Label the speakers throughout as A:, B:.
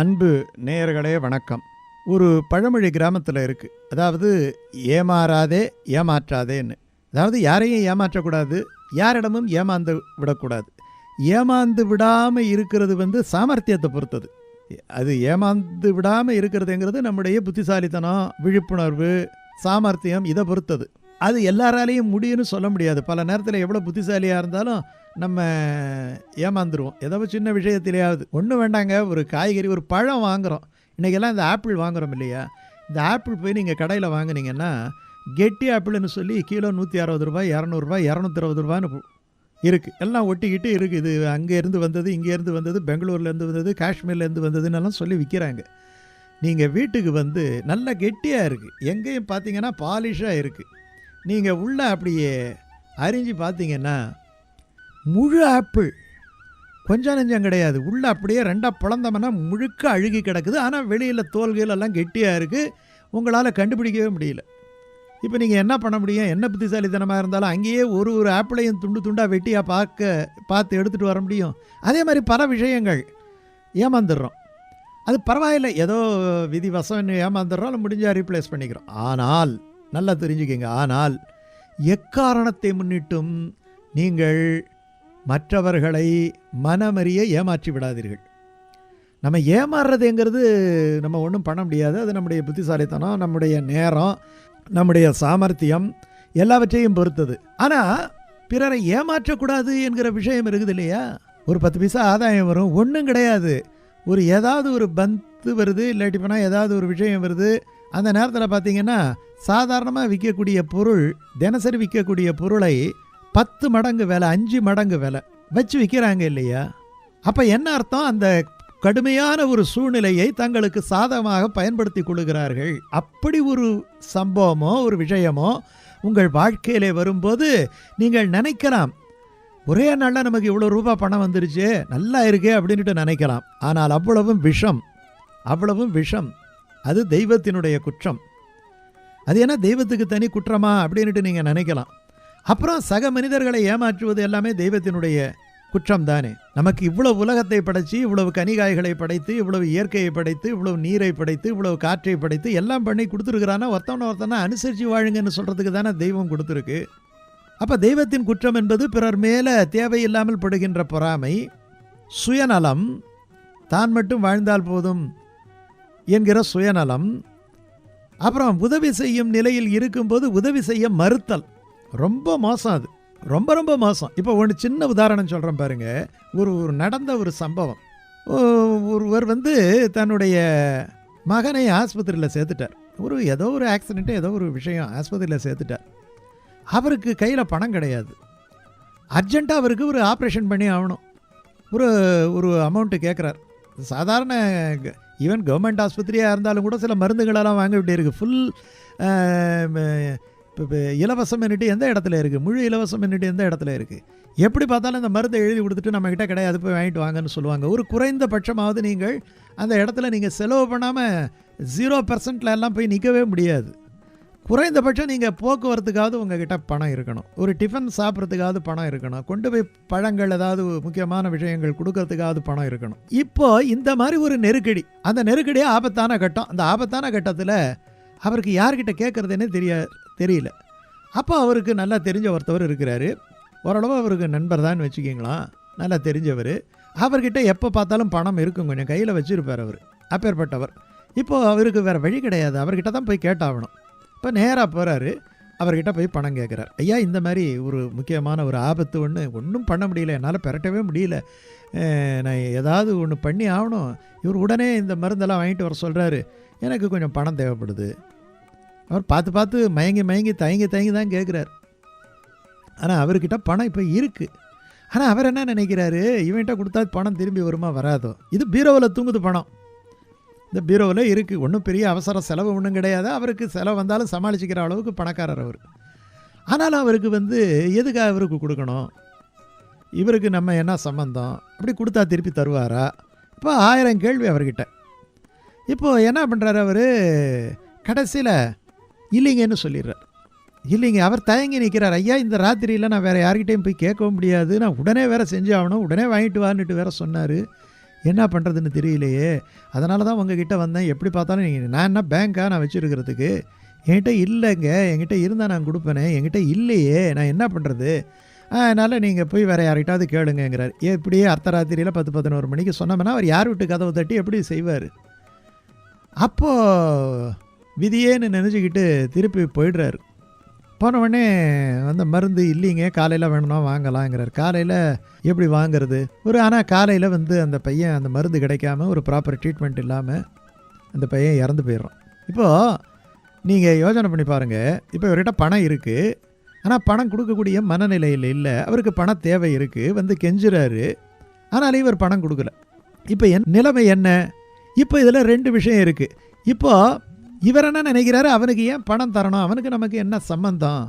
A: அன்பு நேயர்களே வணக்கம். ஒரு பழமொழி கிராமத்தில் இருக்குது அதாவது ஏமாறாதே ஏமாற்றாதேன்னு. அதாவது யாரையும் ஏமாற்றக்கூடாது யாரிடமும் ஏமாந்து விடக்கூடாது. ஏமாந்து விடாமல் இருக்கிறது வந்து சாமர்த்தியத்தை பொறுத்தது. அது ஏமாந்து விடாமல் இருக்கிறதுங்கிறது நம்முடைய புத்திசாலித்தனம் விழிப்புணர்வு சாமர்த்தியம் இதை பொறுத்தது. அது எல்லாராலையும் முடியும்னு சொல்ல முடியாது. பல நேரத்தில் எவ்வளோ புத்திசாலியாக இருந்தாலும் நம்ம ஏமாந்துருவோம். ஏதோ சின்ன விஷயத்திலேயாவது. ஒன்றும் வேண்டாங்க ஒரு காய்கறி ஒரு பழம் வாங்குகிறோம் இன்றைக்கெல்லாம் இந்த ஆப்பிள் வாங்குகிறோம் இல்லையா? இந்த ஆப்பிள் போய் நீங்கள் கடையில் வாங்குனீங்கன்னா கெட்டி ஆப்பிள்னு சொல்லி கிலோ நூற்றி அறுபது ரூபாய் இரநூறுபா இரநூத்தி அறுபது ரூபான்னு இருக்குது எல்லாம் ஒட்டிக்கிட்டு இருக்குது இது அங்கேருந்து வந்தது இங்கேருந்து வந்தது பெங்களூர்லேருந்து வந்தது காஷ்மீர்லேருந்து வந்ததுன்னெல்லாம் சொல்லி விற்கிறாங்க நீங்கள் வீட்டுக்கு வந்து நல்ல கெட்டியாக இருக்குது எங்கேயும் பார்த்தீங்கன்னா பாலிஷாக இருக்குது நீங்கள் உள்ளே அப்படியே அரிஞ்சு பார்த்தீங்கன்னா முழு ஆப்பிள் கொஞ்சம் நெஞ்சம் கிடையாது. உள்ளே அப்படியே ரெண்டாக பிளந்தோம்னா முழுக்க அழுகி கிடக்குது. ஆனால் வெளியில் தோல்கள் எல்லாம் கெட்டியாக இருக்குது உங்களால் கண்டுபிடிக்கவே முடியல. இப்போ நீங்கள் என்ன பண்ண முடியும்? என்ன புத்திசாலித்தனமாக இருந்தாலும் அங்கேயே ஒரு ஒரு ஆப்பிளையும் துண்டு துண்டாக வெட்டியாக பார்க்க பார்த்து எடுத்துகிட்டு வர முடியும். அதே மாதிரி பல விஷயங்கள். ஏமாந்துடுறோம். அது பரவாயில்ல. ஏதோ விதி வசம் ஏமாந்துடுறோம். முடிஞ்சால் ரீப்ளேஸ் பண்ணிக்கிறோம். ஆனால் நல்லா தெரிஞ்சுக்கங்க. ஆனால் எக்காரணத்தை முன்னிட்டும் நீங்கள் மற்றவர்களை மனமறிய ஏமாற்றி விடாதீர்கள். நம்ம ஏமாறுறதுங்கிறது நம்ம ஒன்றும் பண்ண முடியாது. அது நம்முடைய புத்திசாலித்தனம் நம்முடைய நேரம் நம்முடைய சாமர்த்தியம் எல்லாவற்றையும் பொறுத்தது. ஆனால் பிறரை ஏமாற்றக்கூடாது என்கிற விஷயம் இருக்குது இல்லையா? ஒரு பத்து பைசா ஆதாயம் வரும். ஒன்றும் கிடையாது. ஒரு ஏதாவது ஒரு பந்து வருது இல்லாட்டி போனால் ஏதாவது ஒரு விஷயம் வருது. அந்த நேரத்தில் பார்த்திங்கன்னா சாதாரணமாக விற்கக்கூடிய பொருள் தினசரி விற்கக்கூடிய பொருளை பத்து மடங்கு விலை அஞ்சு மடங்கு விலை. வச்சு விற்கிறாங்க இல்லையா? அப்போ என்ன அர்த்தம்? அந்த கடுமையான ஒரு சூழ்நிலையை தங்களுக்கு சாதகமாக பயன்படுத்தி கொள்கிறார்கள். அப்படி ஒரு சம்பவமோ ஒரு விஷயமோ உங்கள் வாழ்க்கையிலே வரும்போது நீங்கள் நினைக்கலாம் ஒரே நாளில் நமக்கு இவ்வளோ ரூபாய் பணம் வந்துருச்சு நல்லா இருக்கே அப்படின்ட்டு நினைக்கலாம். ஆனால் அவ்வளவும் விஷம் அவ்வளவும் விஷம். அது தெய்வத்தினுடைய குற்றம். அது ஏன்னா தெய்வத்துக்கு தனி குற்றமா? அப்படின்ட்டு நீங்கள் நினைக்கலாம். அப்புறம் சக மனிதர்களை ஏமாற்றுவது எல்லாமே தெய்வத்தினுடைய குற்றம் தானே நமக்கு இவ்வளவு உலகத்தை படைச்சு இவ்வளவு கனிகாய்களை படைத்து இவ்வளவு இயற்கையை படைத்து இவ்வளவு நீரை படைத்து இவ்வளவு காற்றை படைத்து எல்லாம் பண்ணி கொடுத்துருக்குறானா ஒருத்தவன ஒருத்தனை அனுசரித்து வாழுங்கன்னு சொல்கிறதுக்கு தானே தெய்வம் கொடுத்துருக்கு. அப்போ தெய்வத்தின் குற்றம் என்பது பிறர் மேலே தேவையில்லாமல் படுகின்ற பொறாமை சுயநலம் தான் மட்டும் வாழ்ந்தால் போதும் என்கிற சுயநலம் அப்புறம் உதவி செய்யும் நிலையில் இருக்கும்போது உதவி செய்ய மறுத்தல். ரொம்ப மோசம் அது. ரொம்ப ரொம்ப மோசம். இப்போ ஒன்று சின்ன உதாரணம் சொல்கிறேன் பாருங்க. ஒரு ஒரு நடந்த ஒரு சம்பவம். ஒருவர் வந்து தன்னுடைய மகனை ஆஸ்பத்திரியில் சேர்த்துட்டார். ஒரு ஏதோ ஒரு ஆக்சிடெண்ட்டு ஏதோ ஒரு விஷயம் ஆஸ்பத்திரியில் சேர்த்துட்டார். அவருக்கு கையில் பணம் கிடையாது. அர்ஜெண்ட்டாக அவருக்கு ஒரு ஆப்ரேஷன் பண்ணி ஆகணும். ஒரு ஒரு அமௌண்ட்டு கேட்குறார் சாதாரண ஈவன் கவர்மெண்ட் ஆஸ்பத்திரியாக இருந்தாலும் கூட சில மருந்துகளெல்லாம் வாங்க வேண்டியிருக்கு. ஃபுல் இப்போ இலவசம் என்னட்டு எந்த இடத்துல இருக்குது முழு இலவசம் என்னட்டு எந்த இடத்துல இருக்குது எப்படி பார்த்தாலும் இந்த மருந்தை எழுதி கொடுத்துட்டு நம்மக்கிட்ட கிடையாது போய் வாங்கிட்டு வாங்கன்னு சொல்லுவாங்க. ஒரு குறைந்தபட்சமாவது நீங்கள் அந்த இடத்துல நீங்கள் செலவு பண்ணாமல் ஜீரோ பர்சன்ட்ல எல்லாம் போய் நிற்கவே முடியாது. குறைந்தபட்சம் நீங்கள் போக்குவரத்துக்காவது உங்ககிட்ட பணம் இருக்கணும். ஒரு டிஃபன் சாப்பிட்றதுக்காவது பணம் இருக்கணும். கொண்டு போய் பழங்கள் ஏதாவது முக்கியமான விஷயங்கள் கொடுக்கறதுக்காவது பணம் இருக்கணும். இப்போது இந்த மாதிரி ஒரு நெருக்கடி அந்த நெருக்கடியே ஆபத்தான கட்டம். அந்த ஆபத்தான கட்டத்தில் அவருக்கு யார்கிட்ட கேட்குறதுனே தெரியாது. தெரியல. அப்போ அவருக்கு நல்லா தெரிஞ்ச ஒருத்தவர் இருக்கிறாரு. ஓரளவு அவருக்கு நண்பர் தான் வச்சுக்கிங்களா? நல்லா தெரிஞ்சவர். அவர்கிட்ட எப்போ பார்த்தாலும் பணம் இருக்கும். கொஞ்சம் கையில் வச்சுருப்பார் அவர். அப்பேற்பட்டவர். இப்போது அவருக்கு வேறு வழி கிடையாது. அவர்கிட்ட தான் போய் கேட்டாகணும். இப்போ நேராக போகிறாரு அவர்கிட்ட போய் பணம் கேட்குறார் ஐயா இந்த மாதிரி ஒரு முக்கியமான ஒரு ஆபத்து ஒன்று ஒன்றும் பண்ண முடியல. என்னால் பெரட்டவே முடியல. நான் ஏதாவது ஒன்று பண்ணி ஆகணும். இவர் உடனே இந்த மருந்தெல்லாம் வாங்கிட்டு வர சொல்கிறாரு எனக்கு கொஞ்சம் பணம் தேவைப்படுது. அவர் பார்த்து பார்த்து மயங்கி மயங்கி தயங்கி தயங்கி தான் கேட்குறாரு ஆனால் அவர்கிட்ட பணம் இப்போ இருக்குது ஆனால் அவர் என்ன நினைக்கிறாரு? இவன்கிட்ட கொடுத்தா பணம் திரும்பி வருமா வராதோ? இது பீரோவில் தூங்குது பணம். இந்த பீரோவில் இருக்குது ஒன்றும் பெரிய அவசர செலவு ஒன்றும் கிடையாது. அவருக்கு செலவு வந்தாலும் சமாளிச்சுக்கிற அளவுக்கு பணக்காரர் அவர். ஆனாலும் அவருக்கு வந்து எதுக்காக அவருக்கு கொடுக்கணும்? இவருக்கு நம்ம என்ன சம்மந்தம் அப்படி கொடுத்தா திருப்பி தருவாரா? இப்போ ஆயிரம் கேள்வி அவர்கிட்ட. இப்போது என்ன பண்ணுறாரு அவர்? கடைசியில் இல்லைங்கன்னு சொல்லிடுறார். இல்லைங்க அவர் தயங்கி நிற்கிறார். ஐயா இந்த ராத்திரியில் நான் வேறு யார்கிட்டையும் போய் கேட்கவும் முடியாது. நான் உடனே வேறு செஞ்சு ஆகணும். உடனே வாங்கிட்டு வான்னுட்டு வேற சொன்னார். என்ன பண்ணுறதுன்னு தெரியலையே. அதனால தான் உங்ககிட்ட வந்தேன். எப்படி பார்த்தாலும் நீங்கள் நான் என்ன பேங்க்காக நான் வச்சுருக்கிறதுக்கு? என்கிட்ட இல்லைங்க. என்கிட்ட இருந்தால் நான் கொடுப்பேனே. என்கிட்ட இல்லையே. நான் என்ன பண்ணுறது அதனால் நீங்கள் போய் வேறு யார்கிட்டாவது கேளுங்கங்கிறார். எப்படியே அர்த்தராத்திரியில் பத்து பதினோரு மணிக்கு சொன்னோம்னா அவர் யார் விட்டு கதவை தட்டி எப்படி செய்வார்? அப்போது விதியேன்னு நினச்சிக்கிட்டு திருப்பி போயிடுறாரு. போன உடனே மருந்து இல்லைங்க காலையில் வேணும்னா வாங்கலாங்கிறார் காலையில் எப்படி வாங்கிறது? ஒரு ஆனால் காலையில் வந்து அந்த பையன் அந்த மருந்து கிடைக்காம ஒரு ப்ராப்பர் ட்ரீட்மெண்ட் இல்லாமல் அந்த பையன் இறந்து போயிடுறான். இப்போது நீங்கள் யோசனை பண்ணி பாருங்கள் இப்போ இவர்கிட்ட பணம் இருக்குது ஆனால் பணம் கொடுக்கக்கூடிய மனநிலையில் இல்லை. அவருக்கு பண தேவை இருக்குது வந்து கெஞ்சுறாரு. ஆனாலும் இவர் பணம் கொடுக்கல. இப்போ என் நிலைமை என்ன? இப்போ இதில் ரெண்டு விஷயம் இருக்குது இப்போது இவர் என்ன நினைக்கிறாரு? அவனுக்கு ஏன் பணம் தரணும்? அவனுக்கு நமக்கு என்ன சம்பந்தம்?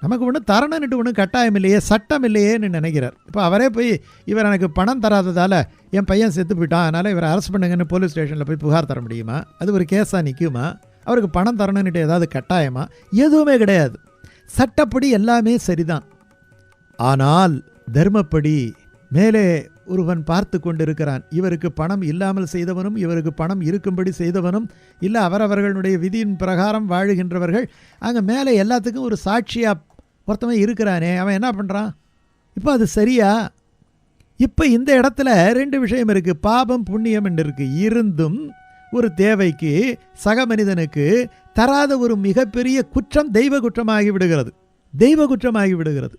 A: நமக்கு ஒன்றும் தரணுன்ட்டு ஒன்றும் கட்டாயம் இல்லையே சட்டம் இல்லையேன்னு நினைக்கிறார். இப்போ அவரே போய் இவர் எனக்கு பணம் தராததால் என் பையன் செத்து போயிட்டான் அதனால் இவரை அரெஸ்ட் பண்ணுங்கன்னு போலீஸ் ஸ்டேஷனில் போய் புகார் தர முடியுமா? அது ஒரு கேஸாக நிற்குமா அவருக்கு பணம் தரணுன்னுட்டு ஏதாவது கட்டாயமா? எதுவுமே கிடையாது. சட்டப்படி எல்லாமே சரிதான். ஆனால் தர்மப்படி மேலே ஒருவன் பார்த்து கொண்டிருக்கிறான். இவருக்கு பணம் இல்லாமல் செய்தவனும் இவருக்கு பணம் இருக்கும்படி செய்தவனும் இல்லை அவரவர்களுடைய விதியின் பிரகாரம் வாழுகின்றவர்கள். அங்கே மேலே எல்லாத்துக்கும் ஒரு சாட்சியாக ஒருத்தவன் இருக்கிறானே அவன் என்ன பண்ணுறான் இப்போ அது சரியா? இப்போ இந்த இடத்துல ரெண்டு விஷயம் இருக்குது பாபம் புண்ணியம் என்று இருக்குது இருந்தும் ஒரு தேவைக்கு சக மனிதனுக்கு தராத ஒரு மிகப்பெரிய குற்றம் தெய்வ குற்றமாகி விடுகிறது. தெய்வ குற்றமாகி விடுகிறது.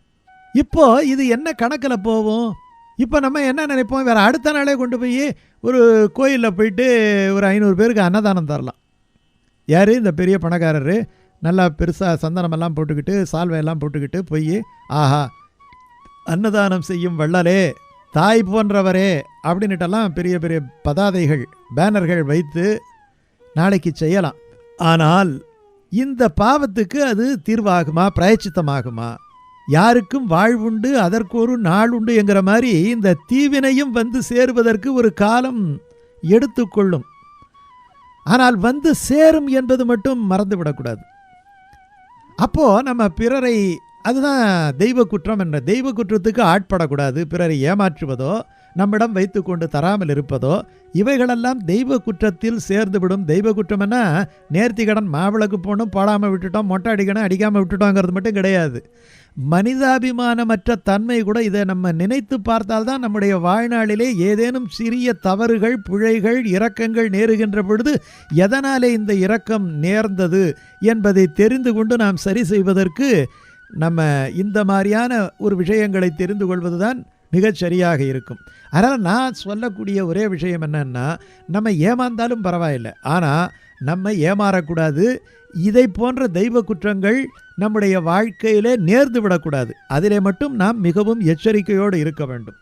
A: இப்போ இது என்ன கணக்கில் போகும் இப்போ நம்ம என்ன நினைப்போம்? வேறு அடுத்த நாளே கொண்டு போய் ஒரு கோயிலில் போயிட்டு ஒரு ஐநூறு பேருக்கு அன்னதானம் தரலாம். யார்? இந்த பெரிய பணக்காரர். நல்லா பெருசாக சந்தனமெல்லாம் போட்டுக்கிட்டு சால்வையெல்லாம் போட்டுக்கிட்டு போய் ஆஹா அன்னதானம் செய்யும் வள்ளலே தாய் போன்றவரே அப்படின்னுட்டெல்லாம் பெரிய பெரிய பதாதைகள் பேனர்கள் வைத்து நாளைக்கு செய்யலாம். ஆனால் இந்த பாவத்துக்கு அது தீர்வாகுமா? பிராயச்சித்தமாகுமா? யாருக்கும் வாழ்வுண்டு அதற்கு ஒரு நாள் உண்டு என்கிற மாதிரி இந்த தீவினையும் வந்து சேருவதற்கு ஒரு காலம் எடுத்துக்கொள்ளும். ஆனால் வந்து சேரும் என்பது மட்டும் மறந்துவிடக்கூடாது. அப்போது நம்ம பிறரை அதுதான் தெய்வ குற்றம் என்ற தெய்வ குற்றத்துக்கு ஆட்படக்கூடாது. பிறரை ஏமாற்றுவதோ நம்மிடம் வைத்துக்கொண்டு தராமல் இருப்பதோ இவைகளெல்லாம் தெய்வ குற்றத்தில் சேர்ந்துவிடும். தெய்வ குற்றம்னா நேர்த்தி கடன் மாவிளக்கு போகணும் போடாமல் விட்டுட்டோம் மொட்டை அடிக்கணும் அடிக்காமல் விட்டுட்டோங்கிறது மட்டும் கிடையாது. மனிதாபிமானமற்ற தன்மை கூட இதை நம்ம நினைத்து பார்த்தால்தான் நம்முடைய வாழ்நாளிலே ஏதேனும் சிறிய தவறுகள் பிழைகள் இரக்கங்கள் நேருகின்ற பொழுது எதனாலே இந்த இரக்கம் நேர்ந்தது என்பதை தெரிந்து கொண்டு நாம் சரி செய்வதற்கு நம்ம இந்த மாதிரியான ஒரு விஷயங்களை தெரிந்து கொள்வதுதான் மிகச் சரியாக இருக்கும். அதனால் நான் சொல்லக்கூடிய ஒரே விஷயம் என்னென்னா நம்ம ஏமாந்தாலும் பரவாயில்லை. ஆனால் நம்ம ஏமாறக்கூடாது. இதை போன்ற தெய்வ குற்றங்கள் நம்முடைய வாழ்க்கையிலே நேர்ந்து விடக்கூடாது. அதிலே மட்டும் நாம் மிகவும் எச்சரிக்கையோடு இருக்க வேண்டும்.